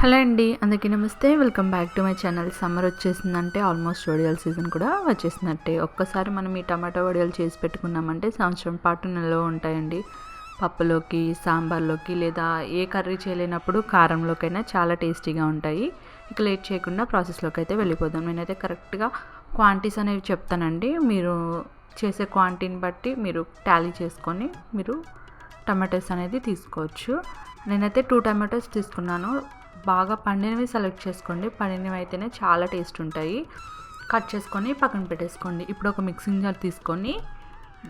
Hello అండి అందరికీ నమస్తే. Welcome back to my channel. Summer వచ్చేసిందంటే almost వడియాల సీజన్ కూడా వచ్చేసినట్టే. ఒక్కసారి మనం ఈ టమాటా వడియాలు చేసి పెట్టుకున్నామంటే సంవత్సరం పాటు నిల్వ ఉంటాయండి. పప్పులోకి సాంబార్లోకి లేదా ఏ కర్రీ చేయలేనప్పుడు కారంలోకైనా చాలా టేస్టీగా ఉంటాయి. ఇక లేట్ చేయకుండా ప్రాసెస్లోకి అయితే వెళ్ళిపోదాం. నేనైతే కరెక్ట్గా క్వాంటిటీస్ అనేవి చెప్తానండి. మీరు చేసే క్వాంటిటీని బట్టి మీరు టాలీ చేసుకొని మీరు టమాటోస్ అనేది తీసుకోవచ్చు. నేనైతే టూ టమాటోస్ తీసుకున్నాను. బాగా పండినవి సెలెక్ట్ చేసుకోండి. పండినవి అయితేనే చాలా టేస్ట్ ఉంటాయి. కట్ చేసుకొని పక్కన పెట్టేసుకోండి. ఇప్పుడు ఒక మిక్సింగ్ జార్ తీసుకొని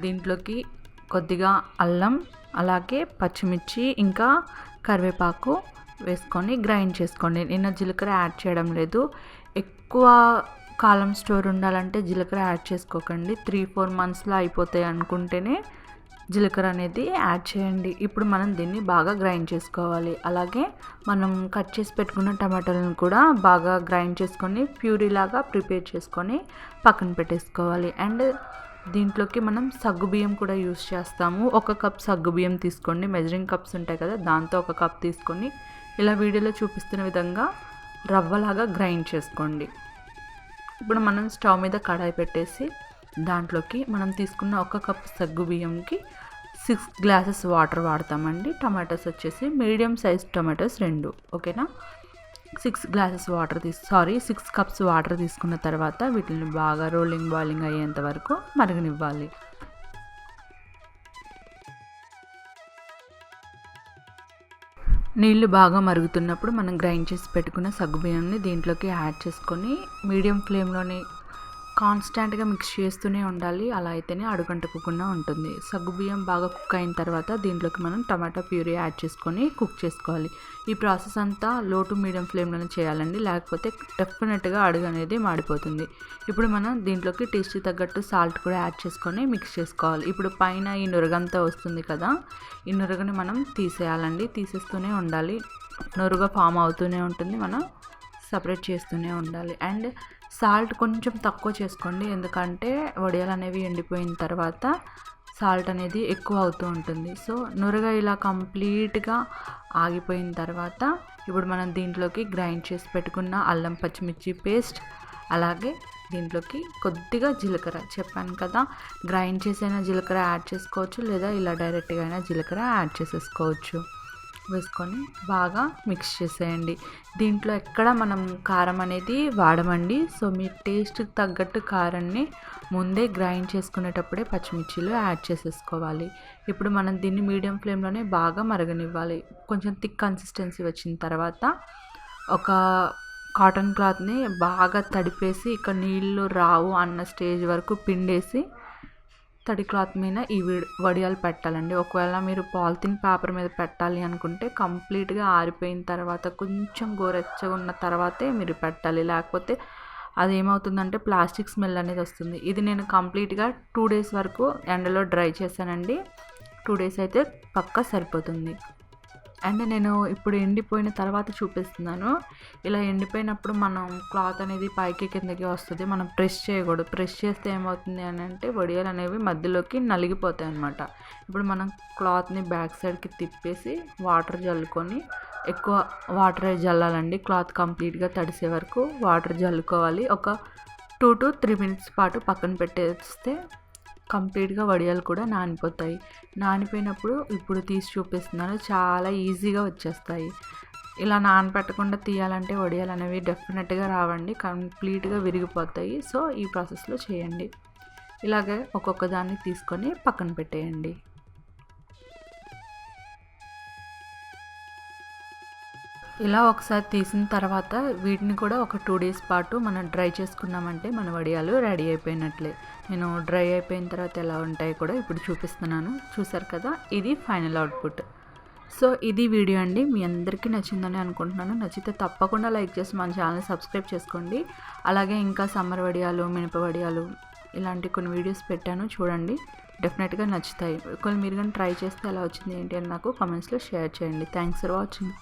దీంట్లోకి కొద్దిగా అల్లం అలాగే పచ్చిమిర్చి ఇంకా కరివేపాకు వేసుకొని గ్రైండ్ చేసుకోండి. నిన్న జీలకర్ర యాడ్ చేయడం లేదు. ఎక్కువ కాలం స్టోర్ ఉండాలంటే జీలకర్ర యాడ్ చేసుకోకండి. త్రీ ఫోర్ మంత్స్లో అయిపోతాయి అనుకుంటేనే జీలకర్ర అనేది యాడ్ చేయండి. ఇప్పుడు మనం దీన్ని బాగా గ్రైండ్ చేసుకోవాలి. అలాగే మనం కట్ చేసి పెట్టుకున్న టమాటాలను కూడా బాగా గ్రైండ్ చేసుకొని ప్యూరీ లాగా ప్రిపేర్ చేసుకొని పక్కన పెట్టేసుకోవాలి. అండ్ దీంట్లోకి మనం సగ్గుబియ్యం కూడా యూస్ చేస్తాము. ఒక కప్ సగ్గుబియ్యం తీసుకోండి. మెజరింగ్ కప్స్ ఉంటాయి కదా దాంతో ఒక కప్ తీసుకొని ఇలా వీడియోలో చూపిస్తున్న విధంగా రవ్వలాగా గ్రైండ్ చేసుకోండి. ఇప్పుడు మనం స్టవ్ మీద కడాయి పెట్టేసి దాంట్లోకి మనం తీసుకున్న ఒక కప్ సగ్గు బియ్యంకి సిక్స్ గ్లాసెస్ వాటర్ వాడతామండి. టమాటోస్ వచ్చేసి మీడియం సైజ్ టమాటోస్ రెండు ఓకేనా? సిక్స్ గ్లాసెస్ వాటర్ తీసు సారీ సిక్స్ కప్స్ వాటర్ తీసుకున్న తర్వాత వీటిని బాగా రోలింగ్ బాయిలింగ్ అయ్యేంత వరకు మరగనివ్వాలి. నీళ్ళు బాగా మరుగుతున్నప్పుడు మనం గ్రైండ్ చేసి పెట్టుకున్న సగ్గుబియ్యంని దీంట్లోకి యాడ్ చేసుకొని మీడియం ఫ్లేమ్లోనే కాన్స్టాంట్గా మిక్స్ చేస్తూనే ఉండాలి. అలా అయితేనే అడుగంటుకోకుండా ఉంటుంది. సగ్గుబియ్యం బాగా కుక్ అయిన తర్వాత దీంట్లోకి మనం టమాటా ప్యూరీ యాడ్ చేసుకొని కుక్ చేసుకోవాలి. ఈ ప్రాసెస్ అంతా లో టు మీడియం ఫ్లేమ్లోనే చేయాలండి. లేకపోతే డెఫినెట్గా అడుగు అనేది మాడిపోతుంది. ఇప్పుడు మనం దీంట్లోకి టేస్ట్కి తగ్గట్టు సాల్ట్ కూడా యాడ్ చేసుకొని మిక్స్ చేసుకోవాలి. ఇప్పుడు పైన ఈ నురగంతా వస్తుంది కదా ఈ నురగని మనం తీసేయాలండి. తీసేస్తూనే ఉండాలి. నురుగ ఫామ్ అవుతూనే ఉంటుంది. మనం సపరేట్ చేస్తూనే ఉండాలి. అండ్ సాల్ట్ కొంచెం తక్కువ చేసుకోండి. ఎందుకంటే వడియాలు అనేవి ఎండిపోయిన తర్వాత సాల్ట్ అనేది ఎక్కువ అవుతూ ఉంటుంది. సో నురగ ఇలా కంప్లీట్గా ఆగిపోయిన తర్వాత ఇప్పుడు మనం దీంట్లోకి గ్రైండ్ చేసి పెట్టుకున్న అల్లం పచ్చిమిర్చి పేస్ట్ అలాగే దీంట్లోకి కొద్దిగా జీలకర్ర. చెప్పాను కదా గ్రైండ్ చేసైనా జీలకర్ర యాడ్ చేసుకోవచ్చు లేదా ఇలా డైరెక్ట్గా అయినా జీలకర్ర యాడ్ చేసేసుకోవచ్చు. వేసుకొని బాగా మిక్స్ చేసేయండి. దీంట్లో ఎక్కడ మనం కారం అనేది వాడమండి. సో మీ టేస్ట్కి తగ్గట్టు కారాన్ని ముందే గ్రైండ్ చేసుకునేటప్పుడే పచ్చిమిర్చిలు యాడ్ చేసేసుకోవాలి. ఇప్పుడు మనం దీన్ని మీడియం ఫ్లేమ్లోనే బాగా మరగనివ్వాలి. కొంచెం థిక్ కన్సిస్టెన్సీ వచ్చిన తర్వాత ఒక కాటన్ క్లాత్ని బాగా తడిపేసి ఇక నీళ్ళు రావు అన్న స్టేజ్ వరకు పిండేసి తడి క్లాత్ మీద ఈ వడియాలు పెట్టాలండి. ఒకవేళ మీరు పాలిథిన్ పేపర్ మీద పెట్టాలి అనుకుంటే కంప్లీట్గా ఆరిపోయిన తర్వాత కొంచెం గోరెచ్చగా ఉన్న తర్వాతే మీరు పెట్టాలి. లేకపోతే అది ఏమవుతుందంటే ప్లాస్టిక్ స్మెల్ అనేది వస్తుంది. ఇది నేను కంప్లీట్గా టూ డేస్ వరకు ఎండలో డ్రై చేశానండి. టూ డేస్ అయితే పక్కా సరిపోతుంది. అండ్ నేను ఇప్పుడు ఎండిపోయిన తర్వాత చూపిస్తున్నాను. ఇలా ఎండిపోయినప్పుడు మనం క్లాత్ అనేది పైకి కిందకి వస్తుంది. మనం ప్రెస్ చేయకూడదు. ప్రెస్ చేస్తే ఏమవుతుంది అని అంటే వడియాలు అనేవి మధ్యలోకి నలిగిపోతాయి అనమాట ఇప్పుడు మనం క్లాత్ని బ్యాక్ సైడ్కి తిప్పేసి వాటర్ జల్లుకొని ఎక్కువ వాటర్ జల్లాలండి. క్లాత్ కంప్లీట్గా తడిసే వరకు వాటర్ జల్లుకోవాలి. ఒక టూ టు త్రీ మినిట్స్ పాటు పక్కన పెట్టేస్తే కంప్లీట్గా వడియాలు కూడా నానిపోతాయి. నానిపోయినప్పుడు ఇప్పుడు తీసి చూపిస్తున్నాను. చాలా ఈజీగా వచ్చేస్తాయి. ఇలా నానపెట్టకుండా తీయాలంటే వడియాలు అనేవి డెఫినెట్గా రావండి. కంప్లీట్గా విరిగిపోతాయి. సో ఈ ప్రాసెస్లో చేయండి. ఇలాగే ఒక్కొక్క దాన్ని తీసుకొని పక్కన పెట్టేయండి. ఇలా ఒకసారి తీసిన తర్వాత వీటిని కూడా ఒక టూ డేస్ పాటు మనం డ్రై చేసుకున్నామంటే మన వడియాలు రెడీ అయిపోయినట్లే. నేను డ్రై అయిపోయిన తర్వాత ఎలా ఉంటాయో కూడా ఇప్పుడు చూపిస్తున్నాను. చూసారు కదా? ఇది ఫైనల్ అవుట్పుట్. సో ఇది వీడియో అండి. మీ అందరికీ నచ్చిందని అనుకుంటున్నాను. నచ్చితే తప్పకుండా లైక్ చేసి మన ఛానల్ సబ్స్క్రైబ్ చేసుకోండి. అలాగే ఇంకా సమ్మర్ వడియాలు మినప వడియాలు ఇలాంటి కొన్ని వీడియోస్ పెట్టాను. చూడండి. డెఫినెట్గా నచ్చుతాయి. ఒకవేళ మీరు కానీ ట్రై చేస్తే ఎలా వచ్చింది ఏంటి అని నాకు కామెంట్స్లో షేర్ చేయండి. Thanks for watching.